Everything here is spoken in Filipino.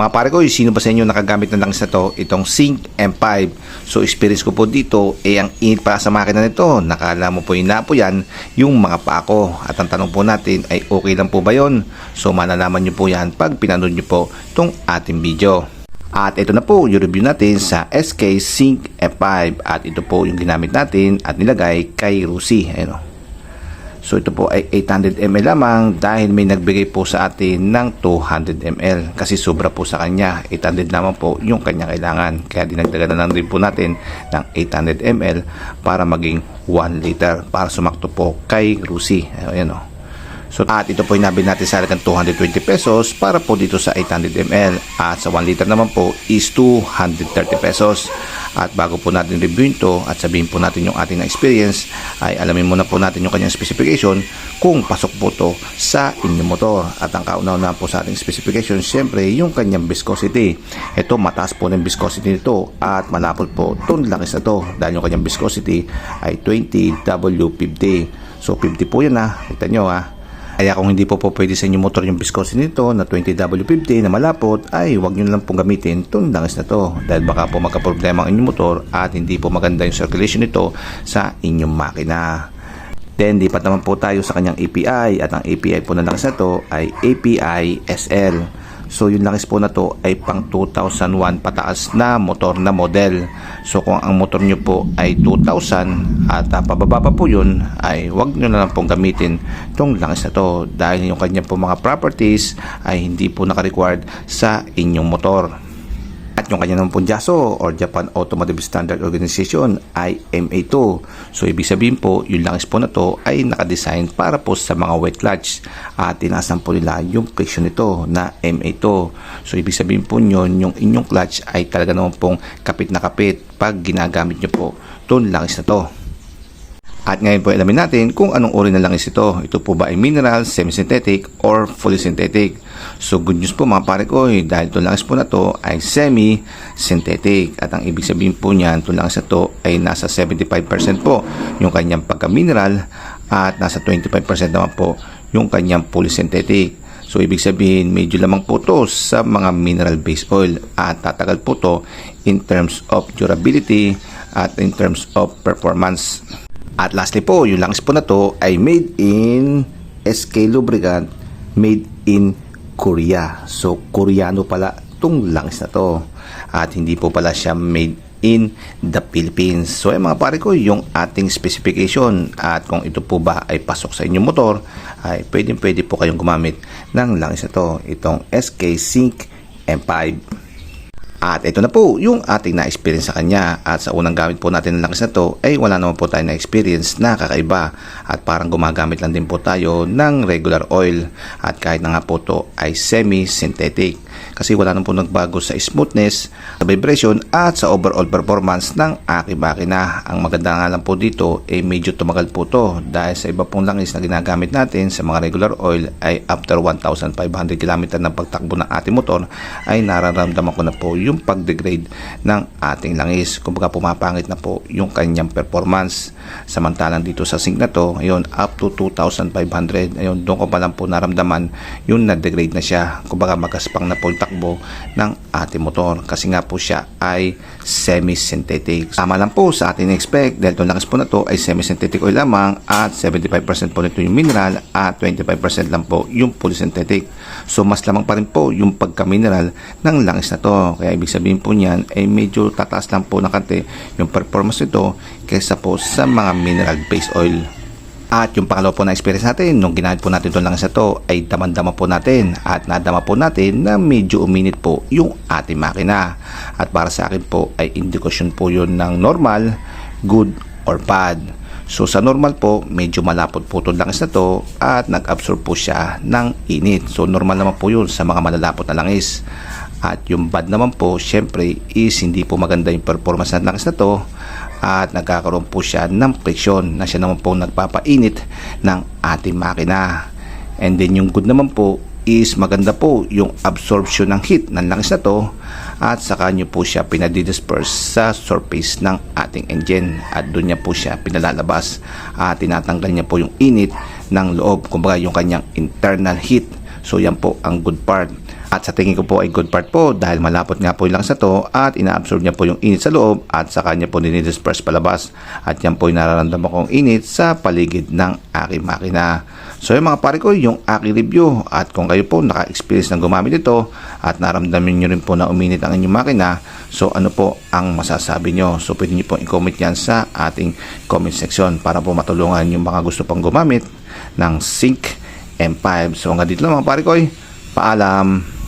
Mga pare ko, sino ba sa inyo nakagamit ng langis na to? Itong Sync M5. So experience ko po dito, eh ang init pa sa makina nito. Nakala mo po inapo yan, yung mga pako. At ang tanong po natin ay okay lang po ba yon? So malalaman nyo po yan pag pinanood nyo po itong ating video. At ito na po yung review natin sa SK Sync F5 at ito po yung ginamit natin at nilagay kay Rusi. Ayun o. So ito po ay 800 ml lamang dahil may nagbigay po sa atin ng 200 ml kasi sobra po sa kanya. 800 lamang po yung kanya kailangan. Kaya dinagdagan na lang din po natin ng 800 ml para maging 1 liter para sumakto po kay Rusi. Ayan o. So at ito po yung natin sa halagang 220 pesos para po dito sa 800 ml at sa 1 liter naman po is 230 pesos. At bago po natin reviewin to at sabihin po natin yung ating na-experience ay alamin muna po natin yung kanyang specification kung pasok po to sa inyong motor. At ang kauna-una po sa ating specification syempre yung kanyang viscosity. Ito mataas po ng viscosity nito at malapot po itong langis na to dahil yung kanyang viscosity ay 20W50. So 50 po yan ha. Kita nyo ha. Kaya kung hindi po po pwede sa inyong motor yung viscosity nito na 20W50 na malapot, ay huwag nyo lang pong gamitin itong langis na to. Dahil baka po magka-problema ang inyong motor at hindi po maganda yung circulation nito sa inyong makina. Then, lipat naman po tayo sa kanyang API at ang API po na langis na to ay API SL. So yung langis po na to ay pang 2001 pataas na motor na model. So kung ang motor nyo po ay 2000 at uh, pababa pa po yun ay wag nyo na lang pong gamitin tong langis na to dahil yung kanya po mga properties ay hindi po naka-required sa inyong motor. Yung kanya naman pong JASO or Japan Automotive Standard Organization ay MA2. So ibig sabihin po, yung langis po na to ay nakadesign para po sa mga wet clutch at tinasan po nila yung friction nito na MA2. So ibig sabihin po nyon, yung inyong clutch ay talaga naman pong kapit na kapit pag ginagamit nyo po itong langis na to. At ngayon po alamin natin kung anong uri ng langis ito. Ito po ba ay mineral, semi-synthetic, or fully synthetic? So good news po mga pare ko eh, dahil itong langis po na to ay semi-synthetic. At ang ibig sabihin po niyan, itong langis na to ay nasa 75% po yung kanyang pagka-mineral at nasa 25% naman po yung kanyang fully synthetic. So ibig sabihin medyo lamang po to sa mga mineral based oil at tatagal po to in terms of durability at in terms of performance. At lastly po, yung langis po na to ay made in SK Lubricant, made in Korea. So, Koreano pala itong langis na to. At hindi po pala siya made in the Philippines. So, ay mga pare ko, yung ating specification at kung ito po ba ay pasok sa inyong motor, ay pwedeng pwede po kayong gumamit ng langis na to. Itong SK Sync M5. At ito na po yung ating na-experience sa kanya. At sa unang gamit po natin ng langis na to ay wala naman po tayo na-experience na kakaiba. At parang gumagamit lang din po tayo ng regular oil. At kahit na nga po to ay semi-synthetic. Kasi wala naman po nagbago sa smoothness, sa vibration at sa overall performance ng aking makina. Ang maganda nga lang po dito ay medyo tumagal po to. Dahil sa iba pong langis na ginagamit natin sa mga regular oil ay after 1,500 km ng pagtakbo ng ating motor ay nararamdaman ko na po yung pag-degrade ng ating langis. Kumbaga pumapangit na po yung kanyang performance. Samantalang dito sa sink na to, ayun, up to 2,500. Ayun, doon ko pa lang po naramdaman yung na-degrade na siya. Kumbaga magaspang na po yung takbo ng ating motor kasi nga po siya ay semi-synthetic. Tama lang po sa ating expect dahil itong langis po na to ay semi-synthetic oil lamang at 75% po nito yung mineral at 25% lang po yung polysynthetic. So mas lamang pa rin po yung pagka-mineral ng langis na to. Kaya ibig sabihin po niyan ay medyo tataas lang po ng kante yung performance nito kaysa po sa mga mineral-based oil. At yung pangalawa po na experience natin, nung ginamit po natin itong langis na to, ay damandama po natin at nadama po natin na medyo uminit po yung ating makina. At para sa akin po ay indikasyon po yun ng normal, good, or bad. So sa normal po, medyo malapot po itong langis na to at nag-absorb po siya ng init. So normal naman po yun sa mga malalapot na langis. At yung bad naman po, syempre is hindi po maganda yung performance ng langis na to. At nagkakaroon po siya ng friction na siya naman po nagpapainit ng ating makina. And then yung good naman po is maganda po yung absorption ng heat ng langis na to. At saka nyo po siya pinadidisperse sa surface ng ating engine. At doon niya po siya pinalalabas. At tinatanggal niya po yung init ng loob. Kumbaga yung kanyang internal heat. So yan po ang good part At sa tingin ko po ay good part po dahil malapot nga po yung langis na to at ina-absorb niya po yung init sa loob at sa kanya po dinidisperse palabas. At yan po yung nararamdaman kong init sa paligid ng aking makina. So yung mga pare ko, yung aking review at kung kayo po naka-experience ng gumamit ito at naramdaman nyo rin po na uminit ang inyong makina, so ano po ang masasabi nyo? So pwede nyo po i-comment yan sa ating comment section para po matulungan yung mga gusto pang gumamit ng Sync M5. So hanggang dito lang mga pare ko, paalam!